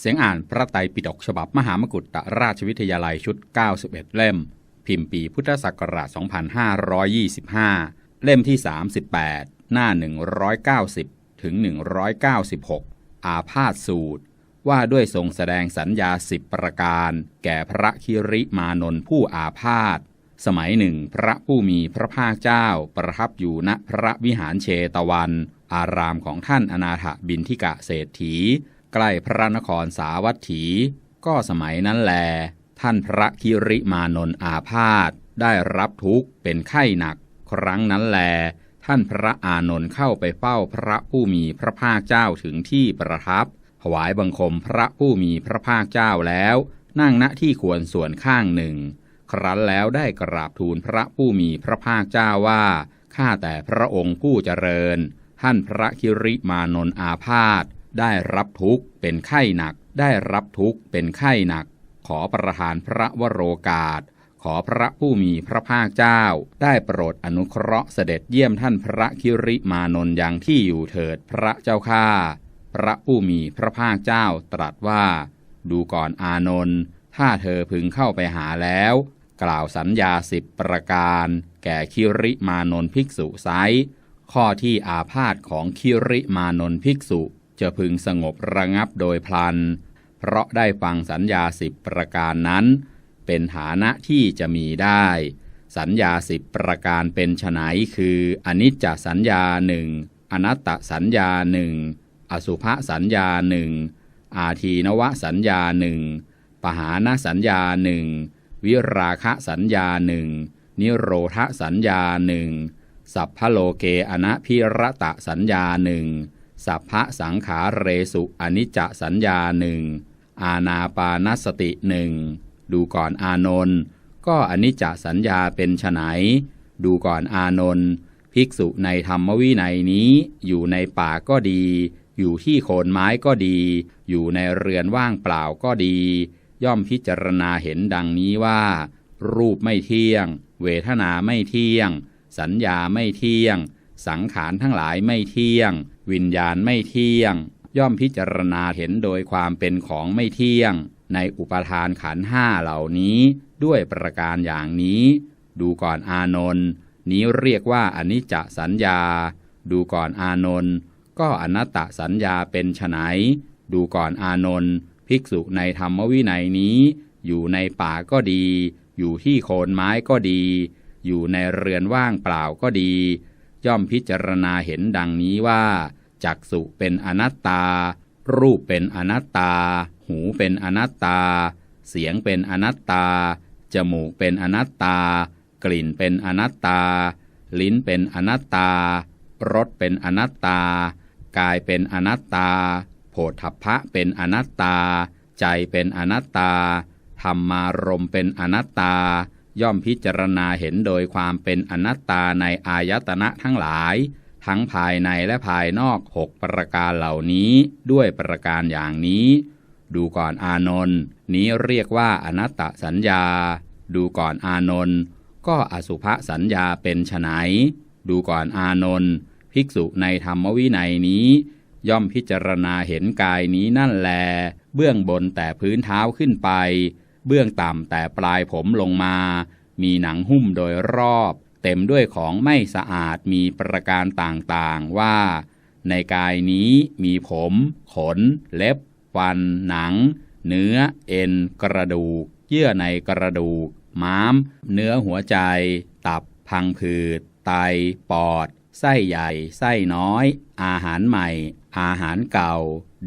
เสียงอ่านพระไตรปิฎกฉบับมหามกุฏราชวิทยาลัยชุด 91 เล่ม พิมพ์ปีพุทธศักราช 2525 เล่มที่ 38 หน้า 190 ถึง 196 อาพาธสูตร ว่าด้วยทรงแสดงสัญญาสิบประการ แก่พระคิริมานนผู้อาพาธสมัยหนึ่งพระผู้มีพระภาคเจ้าประทับอยู่ณพระวิหารเชตวัน อารามของท่านอนาถบินทิกะเศรษฐี ใกล้พระนครสาวัตถี ก็สมัยนั้นแล ท่านพระคิริมานนท์อาพาธได้รับทุกข์เป็นไข้หนัก ครั้งนั้นแล ท่านพระอานนท์เข้าไปเฝ้าพระผู้มีพระภาคเจ้าถึงที่ประทับ ถวายบังคมพระผู้มีพระภาคเจ้าแล้ว นั่งณที่ควรส่วนข้างหนึ่ง ครั้นแล้วได้กราบทูลพระผู้มีพระภาคเจ้าว่าข้าแต่พระองค์ผู้เจริญ ท่านพระคิริมานนท์อาพาธ ได้รับทุกข์เป็นไข้หนัก ได้รับทุกข์เป็นไข้หนัก ขอประทานพระวโรกาส ขอพระผู้มีพระภาคเจ้า ได้โปรดอนุเคราะห์เสด็จเยี่ยมท่านพระคิริมานนท์ยังที่อยู่เถิดพระเจ้าข้าพระผู้มีพระภาคเจ้าตรัสว่า ดูก่อนอานนท์ถ้าเธอพึงเข้าไปหาแล้ว กล่าวสัญญาสิบประการ แก่คิริมานนท์ภิกษุไซข้อที่อาพาธของคิริมานนท์ภิกษุ จะพึงสงบระงับโดยพลัน เพราะได้ฟังสัญญาสิบประการนั้น เป็นฐานะที่จะมีได้ สัญญาสิบประการเป็นไฉนคืออนิจจสัญญาหนึ่งอนัตตสัญญาหนึ่งอสุภสัญญาหนึ่งอาทีนวสัญญาหนึ่งปหานสัญญาหนึ่งวิราคะสัญญาหนึ่งนิโรธสัญญาหนึ่งสัพพโลเกอนะพิรตะสัญญาหนึ่ง สัพพะสังขาเรสุอนิจจสัญญาหนึ่งอาณาปานสติหนึ่งดูก่อนอานนท์ก็อนิจจสัญญาเป็นไฉนดูก่อนอานนท์ภิกษุในธรรมวินัยนี้อยู่ในป่าก็ดี อยู่ที่โคนไม้ก็ดี อยู่ในเรือนว่างเปล่าก็ดี ย่อมพิจารณาเห็นดังนี้ว่า รูปไม่เที่ยง เวทนาไม่เที่ยง สัญญาไม่เที่ยง สังขารทั้งหลายไม่เที่ยง วิญญาณไม่เที่ยง ย่อมพิจารณาเห็นโดยความเป็นของไม่เที่ยง ในอุปทานขันห้าเหล่านี้ ด้วยประการอย่างนี้ ดูก่อนอานนท์นี้เรียกว่าอนิจจสัญญา ดูก่อนอานนท์ก็อนัตตสัญญาเป็นไฉนดูก่อนอานนท์ภิกษุในธรรมวินัยนี้ อยู่ในป่าก็ดี อยู่ที่โคนไม้ก็ดี อยู่ในเรือนว่างเปล่าก็ดี ย่อมพิจารณาเห็นดังนี้ว่า จักสุเป็นอนัตตา รูปเป็นอนัตตา หูเป็นอนัตตา เสียงเป็นอนัตตา จมูกเป็นอนัตตา กลิ่นเป็นอนัตตา ลิ้นเป็นอนัตตารสเป็นอนัตตา กายเป็นอนัตตา โผฏฐัพพะเป็นอนัตตา ใจเป็นอนัตตาธรรมารมเป็นอนัตตา ย่อมพิจารณาเห็นโดยความเป็นอนัตตาในอายตนะทั้งหลาย ทั้งภายในและภายนอกหกประการเหล่านี้ด้วยประการอย่างนี้ ดูก่อนอานนท์นี้เรียกว่าอนัตตสัญญา ดูก่อนอานนท์ก็อสุภสัญญาเป็นไนดูก่อนอานนท์ภิกษุในธรรมวินัยนี้ ย่อมพิจารณาเห็นกายนี้นั่นแล เบื้องบนแต่พื้นเท้าขึ้นไป เบื้องต่ำแต่ปลายผมลงมา มีหนังหุ้มโดยรอบ เต็มด้วยของไม่สะอาดมีประการต่างๆว่า ในกายนี้มีผม ขน เล็บ ฟัน หนัง เนื้อ เอ็น กระดูก เยื่อในกระดูก ม้าม เนื้อหัวใจ ตับ พังผืด ไต ปอด ไส้ใหญ่ ไส้น้อย อาหารใหม่ อาหารเก่า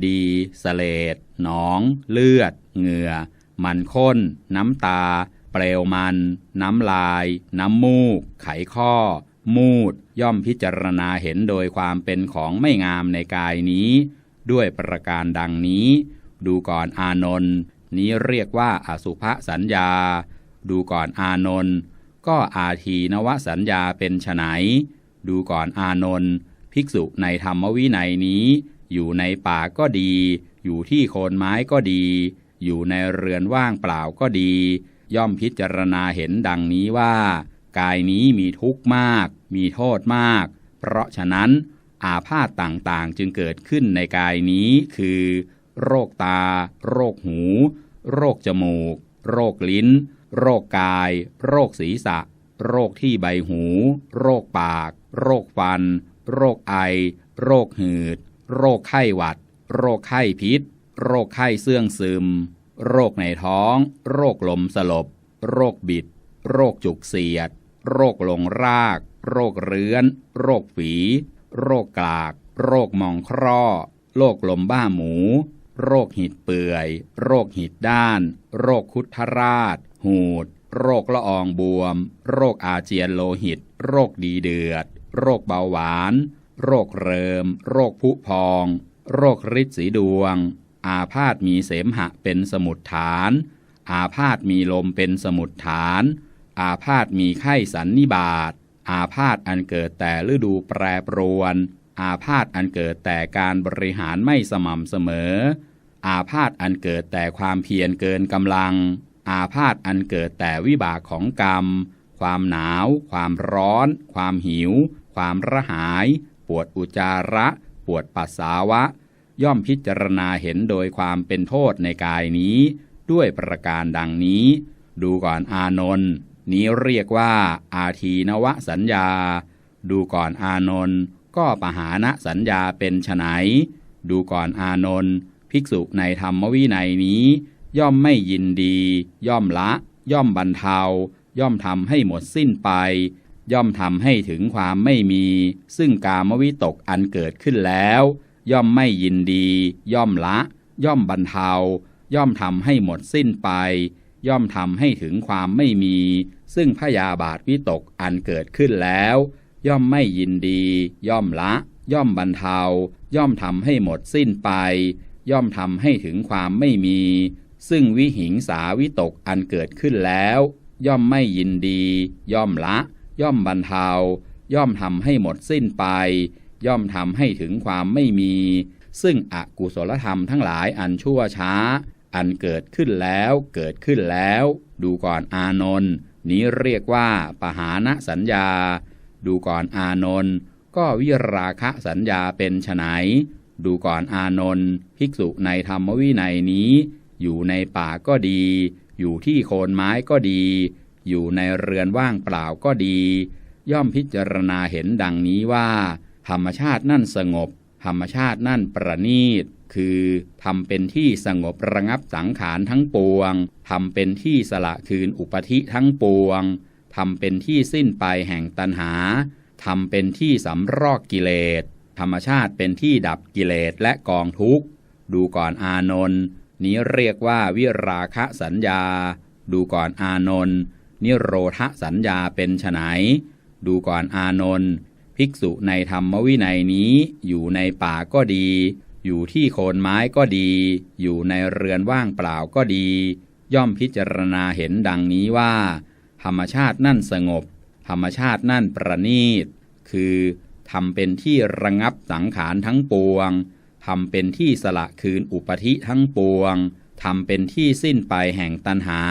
ดี สเลดหนอง เลือด เหงื่อ มันข้น น้ำตา เปลวมัน น้ำลาย น้ำมูก ไขข้อ มูด ย่อมพิจารณาเห็นโดยความเป็นของไม่งามในกายนี้ ด้วยประการดังนี้ ดูก่อนอานนท์นี้เรียกว่าอสุภสัญญา ดูก่อนอานนท์ก็อาทีนวสัญญาเป็นไฉนดูก่อนอานนท์ภิกษุในธรรมวินัยนี้ อยู่ในป่าก็ดี อยู่ที่โคนไม้ก็ดี อยู่ในเรือนว่างเปล่าก็ดี ย่อมพิจารณาเห็นดังนี้ว่า กายนี้มีทุกข์มาก มีโทษมาก เพราะฉะนั้น อาพาธต่างๆจึงเกิดขึ้นในกายนี้คือ โรคตา โรคหู โรคจมูก โรคลิ้น โรคกาย โรคศีรษะ โรคที่ใบหู โรคปาก โรคฟัน โรคไอ โรคหืด โรคไข้หวัด โรคไข้พิษ โรคไข้เสื่องซึม โรคในท้อง โรคลมสลบ โรคบิด โรคจุกเสียด โรคหลงราก โรคเรื้อน โรคฝี โรคกลาก โรคมองคร่อ โรคลมบ้าหมู โรคหิดเปื่อย โรคหิดด้าน โรคคุทราช หูด โรคละอองบวม โรคอาเจียนโลหิต โรคดีเดือด โรคเบาหวาน โรคเริม โรคผุพอง โรคริดสีดวง อาพาธมีเสมหะเป็นสมุดฐาน อาพาธมีลมเป็นสมุดฐาน อาพาธมีไข้สันนิบาต อาพาธอันเกิดแต่ฤดูแปรปรวน อาพาธอันเกิดแต่การบริหารไม่สม่ำเสมอ อาพาธอันเกิดแต่ความเพียรเกินกำลัง อาพาธอันเกิดแต่วิบากของกรรม ความหนาว ความร้อน ความหิว ความระหาย ปวดอุจจาระ ปวดปัสสาวะ ย่อมพิจารณาเห็นโดยความเป็นโทษในกายนี้ ด้วยประการดังนี้ ดูก่อนอานนท์นี้เรียกว่าอาทีนวสัญญา ดูก่อนอานนท์ก็ปหานะสัญญาเป็นไฉนดูก่อนอานนท์ภิกษุในธรรมวินัยนี้ ย่อมไม่ยินดี ย่อมละ ย่อมบรรเทา ย่อมทำให้หมดสิ้นไป ย่อมทำให้ถึงความไม่มี ซึ่งกามวิตกอันเกิดขึ้นแล้ว ย่อมไม่ยินดี ย่อมละ ย่อมบรรเทา ย่อมทำให้หมดสิ้นไป ย่อมทำให้ถึงความไม่มี ซึ่งพยาบาทวิตกอันเกิดขึ้นแล้ว ย่อมไม่ยินดี ย่อมละ ย่อมบรรเทา ย่อมทำให้หมดสิ้นไป ย่อมทำให้ถึงความไม่มี ซึ่งวิหิงสาวิตกอันเกิดขึ้นแล้ว ย่อมไม่ยินดี ย่อมละ ย่อมบรรเทา ย่อมทำให้หมดสิ้นไป ย่อมทำให้ถึงความไม่มี ซึ่งอกุศลธรรมทั้งหลายอันชั่วช้า อันเกิดขึ้นแล้วเกิดขึ้นแล้ว ดูก่อนอานนท์นี้เรียกว่าปหานะสัญญา ดูก่อนอานนท์ก็วิราคะสัญญาเป็นไฉนดูก่อนอานนท์ภิกษุในธรรมวินัยนี้ อยู่ในป่าก็ดี อยู่ที่โคนไม้ก็ดี อยู่ในเรือนว่างเปล่าก็ดี ย่อมพิจารณาเห็นดังนี้ว่า ธรรมชาตินั่นสงบ ธรรมชาตินั่นประณีต คือทำเป็นที่สงบระงับสังขารทั้งปวงทำเป็นที่สละคืนอุปธิทั้งปวงทำเป็นที่สิ้นไปแห่งตัณหาทำเป็นที่สำรอกกิเลส ธรรมชาติเป็นที่ดับกิเลสและกองทุกข์ ดูก่อนอานนท์นี้เรียกว่าวิราคะสัญญา ดูก่อนอานนท์นิโรธสัญญาเป็นไฉนดูก่อนอานนท์ ภิกษุในธรรมวินัยนี้อยู่ในป่าก็ดี อยู่ที่โคนไม้ก็ดี อยู่ในเรือนว่างเปล่าก็ดี ย่อมพิจารณาเห็นดังนี้ว่า ธรรมชาตินั่นสงบ ธรรมชาตินั่นประณีต คือทำเป็นที่ระงับสังขารทั้งปวงทำเป็นที่สละคืนอุปธิทั้งปวงทำเป็นที่สิ้นไปแห่งตัณหา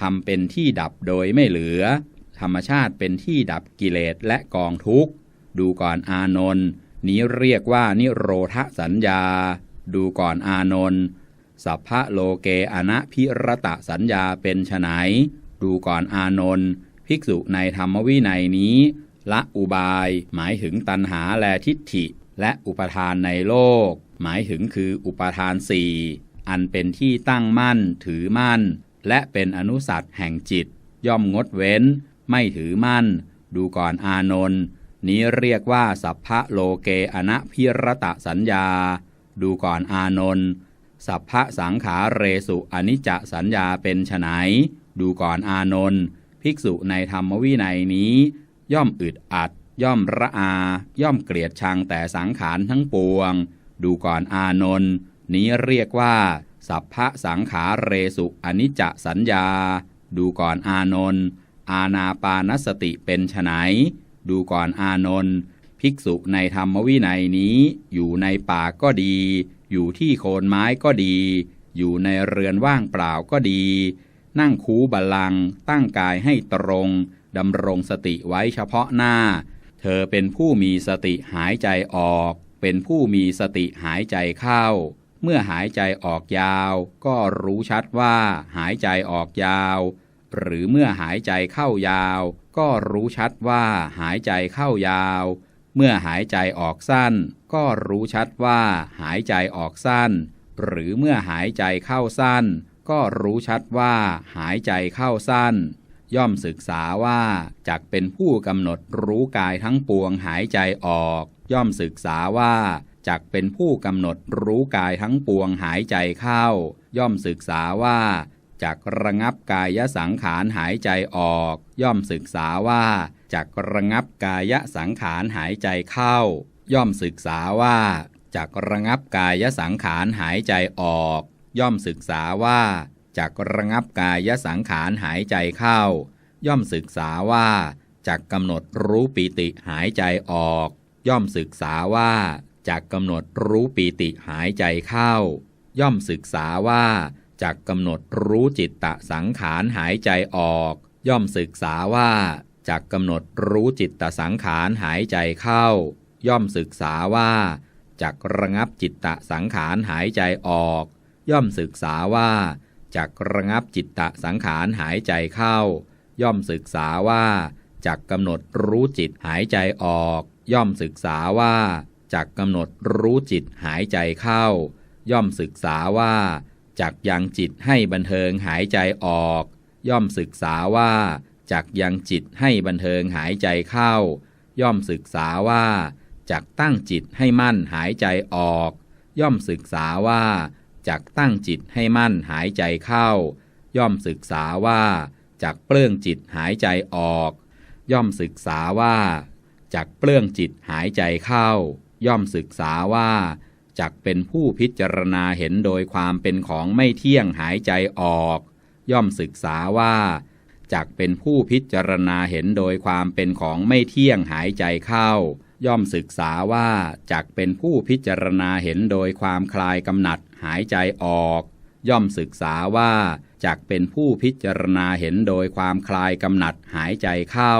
ทำเป็นที่ดับโดยไม่เหลือ ธรรมชาติเป็นที่ดับกิเลสและกองทุกข์ ดูก่อนอานนท์นี้เรียกว่านิโรธสัญญา ดูก่อนอานนท์สัพพะโลเกอนะพิรตะสัญญาเป็นไฉนดูก่อนอานนท์ภิกษุในธรรมวินัยนี้ ละอุบายหมายถึงตัณหาและทิฏฐิ และอุปทานในโลก หมายถึงคืออุปทานสี่อันเป็นที่ตั้งมั่นถือมั่น และเป็นอนุสัตแห่งจิต ย่อมงดเว้น ไม่ถือมั่น ดูก่อนอานนท์ นี้เรียกว่า สัพพะโลเกอนะพิรตะสัญญา ดูก่อนอานนท์สัพพะสังขาเรสุอนิจจสัญญาเป็นไฉนดูก่อนอานนท์ภิกษุในธรรมวินัยนี้ ย่อมอึดอัด ย่อมระอา ย่อมเกลียดชังแต่สังขารทั้งปวง ดูก่อนอานนท์นี้เรียกว่า สัพพะสังขาเรสุอนิจจสัญญา ดูก่อนอานนท์อาณาปานสติเป็นไฉน ดูก่อนอานนท์ภิกษุในธรรมวินัยนี้ อยู่ในป่าก็ดี อยู่ที่โคนไม้ก็ดี อยู่ในเรือนว่างเปล่าก็ดี นั่งคูบัลลัง ตั้งกายให้ตรงดำรงสติไว้เฉพาะหน้า เธอเป็นผู้มีสติหายใจออก เป็นผู้มีสติหายใจเข้า เมื่อหายใจออกยาว ก็รู้ชัดว่าหายใจออกยาว หรือเมื่อหายใจเข้ายาว ก็รู้ชัดว่าหายใจเข้ายาว เมื่อหายใจออกสั้น ก็รู้ชัดว่าหายใจออกสั้น หรือเมื่อหายใจเข้าสั้น ก็รู้ชัดว่าหายใจเข้าสั้น ย่อมศึกษาว่าจักเป็นผู้กำหนดรู้กายทั้งปวงหายใจออก ย่อมศึกษาว่าจักเป็นผู้กำหนดรู้กายทั้งปวงหายใจเข้า ย่อมศึกษาว่า จักระงับกายสังขารหายใจออก ย่อมศึกษาว่าจักระงับกายสังขารหายใจเข้า ย่อมศึกษาว่าจักระงับกายสังขารหายใจออก ย่อมศึกษาว่าจักระงับกายสังขารหายใจเข้า ย่อมศึกษาว่าจักกำหนดรู้ปิติหายใจออก ย่อมศึกษาว่าจากกำหนดรู้ปีติหายใจเข้า ย่อมศึกษาว่า จากกำหนดรู้จิตตะสังขารหายใจออก ย่อมศึกษาว่าจากกำหนดรู้จิตตสังขารหายใจเข้า ย่อมศึกษาว่าจากระงับจิตตะสังขารหายใจออก ย่อมศึกษาว่าจากระงับจิตตะสังขารหายใจเข้า ย่อมศึกษาว่าจากกำหนดรู้จิตหายใจออก ย่อมศึกษาว่าจักกำหนดรู้จิตหายใจเข้า ย่อมศึกษาว่า จักยังจิตให้บันเทิงหายใจออก ย่อมศึกษาว่าจักยังจิตให้บันเทิงหายใจเข้า ย่อมศึกษาว่าจักตั้งจิตให้มั่นหายใจออก ย่อมศึกษาว่าจักตั้งจิตให้มั่นหายใจเข้า ย่อมศึกษาว่าจักเปลื้องจิตหายใจออก ย่อมศึกษาว่าจักเปลื้องจิตหายใจเข้า ย่อมศึกษาว่า จักเป็นผู้พิจารณาเห็นโดยความเป็นของไม่เที่ยงหายใจออก ย่อมศึกษาว่าจักเป็นผู้พิจารณาเห็นโดยความเป็นของไม่เที่ยงหายใจเข้า ย่อมศึกษาว่าจักเป็นผู้พิจารณาเห็นโดยความคลายกำหนัดหายใจออก ย่อมศึกษาว่าจักเป็นผู้พิจารณาเห็นโดยความคลายกำหนัดหายใจเข้า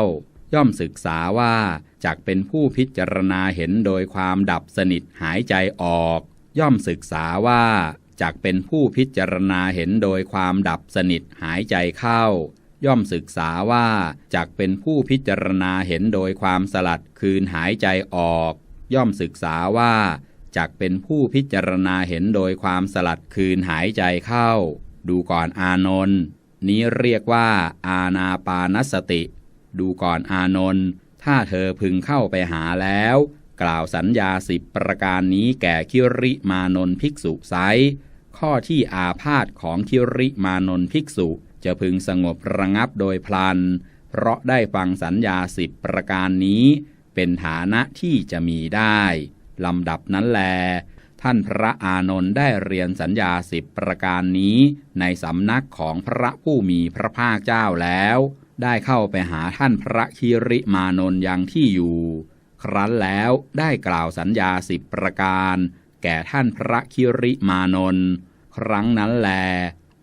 ย่อมศึกษาว่า จักเป็นผู้พิจารณาเห็นโดยความดับสนิทหายใจออก ย่อมศึกษาว่าจักเป็นผู้พิจารณาเห็นโดยความดับสนิทหายใจเข้า ย่อมศึกษาว่าจักเป็นผู้พิจารณาเห็นโดยความสลัดคืนหายใจออก ย่อมศึกษาว่าจักเป็นผู้พิจารณาเห็นโดยความสลัดคืนหายใจเข้า ดูก่อนอานนท์นี้เรียกว่า อาณาปานสติ ดูก่อนอานนท์ ถ้าเธอพึงเข้าไปหาแล้ว กล่าวสัญญาสิบประการนี้แก่คิริมานนภิกษุไซข้อที่อาพาธของคิริมานนภิกษุ จะพึงสงบระงับโดยพลัน เพราะได้ฟังสัญญาสิบประการนี้ เป็นฐานะที่จะมีได้ลำดับนั้นแล ท่านพระอานนท์ได้เรียนสัญญาสิบประการนี้ ในสำนักของพระผู้มีพระภาคเจ้าแล้ว ได้เข้าไปหาท่านพระคีริมานนยังที่อยู่ ครั้นแล้วได้กล่าวสัญญาสิบประการ แก่ท่านพระคิริมานนครั้งนั้นแล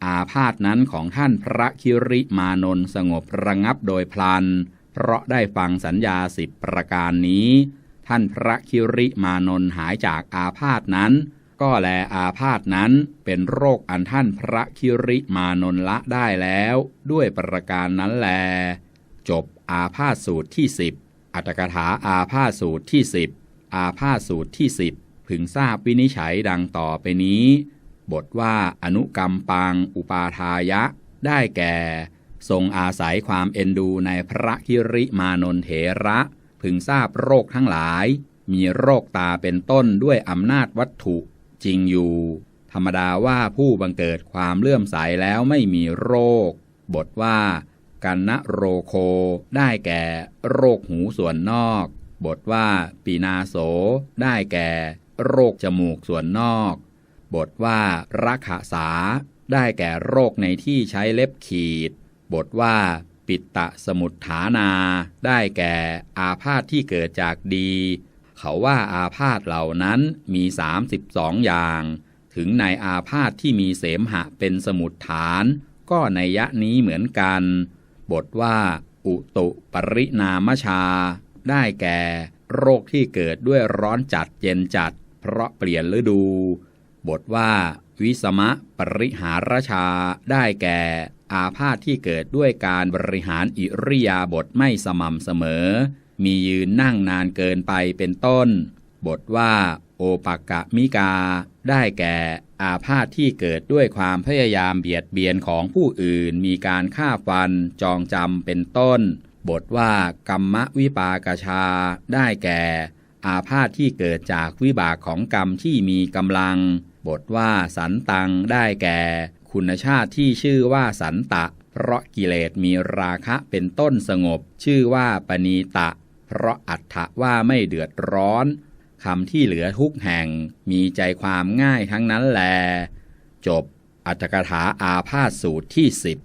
อาพาธนั้นของท่านพระคิริมานนสงบระงับโดยพลัน เพราะได้ฟังสัญญาสิบประการนี้ ท่านพระคิริมานนหายจากอาพาธนั้น ก็แลอาพาธนั้นเป็นโรคอันท่านพระคิริมานนละได้แล้ว ด้วยประการนั้นแล จบอาพาธสูตรที่สิบอัตถกถาอาพาธสูตรที่สิบอาพาธสูตรที่สิบพึงทราบวินิจฉัยดังต่อไปนี้ บทว่าอนุกรรมปังอุปาทายะ ได้แก่ ทรงอาศัยความเอ็นดูในพระคิริมานนเถระ พึงทราบโรคทั้งหลาย มีโรคตาเป็นต้นด้วยอำนาจวัตถุ จริงอยู่ ธรรมดาว่าผู้บังเกิดความเลื่อมใสแล้วไม่มีโรค บทว่า กันนะโรโค ได้แก่โรคหูส่วนนอก บทว่าปีนาโส ได้แก่ โรคจมูกส่วนนอก บทว่ารักขาสา ได้แก่โรคในที่ใช้เล็บขีด บทว่าปิตตะสมุทฐานา ได้แก่อาพาธที่เกิดจากดี เขาว่าอาพาธเหล่านั้นมี 32 อย่าง ถึงในอาพาธที่มีเสมหะเป็นสมุดฐาน ก็ในยะนี้เหมือนกัน บทว่า อุตุปรินามชา ได้แก่ โรคที่เกิดด้วยร้อนจัดเย็นจัด เพราะเปลี่ยนฤดู บทว่า วิสมะปริหารชา ได้แก่ อาพาธที่เกิดด้วยการบริหารอิริยาบถไม่สม่ำเสมอ มียืนนั่งนานเกินไปเป็นต้น บทว่า โอปักกะมิกา ได้แก่อาพาธที่เกิดด้วยความพยายามเบียดเบียนของผู้อื่น มีการฆ่าฟัน จองจำเป็นต้น บทว่ากรรมวิปากชา ได้แก่ อาพาธที่เกิดจากวิบากของกรรมที่มีกำลัง บทว่าสันตัง ได้แก่ คุณชาติที่ชื่อว่าสันตะ เพราะกิเลสมีราคะเป็นต้นสงบ ชื่อว่าปณีตะ เพราะอัตถะว่าไม่เดือดร้อนคำที่เหลือทุกแห่งมีใจความง่ายทั้งนั้นแล จบอัตถกถาอาพาธสูตรที่สิบ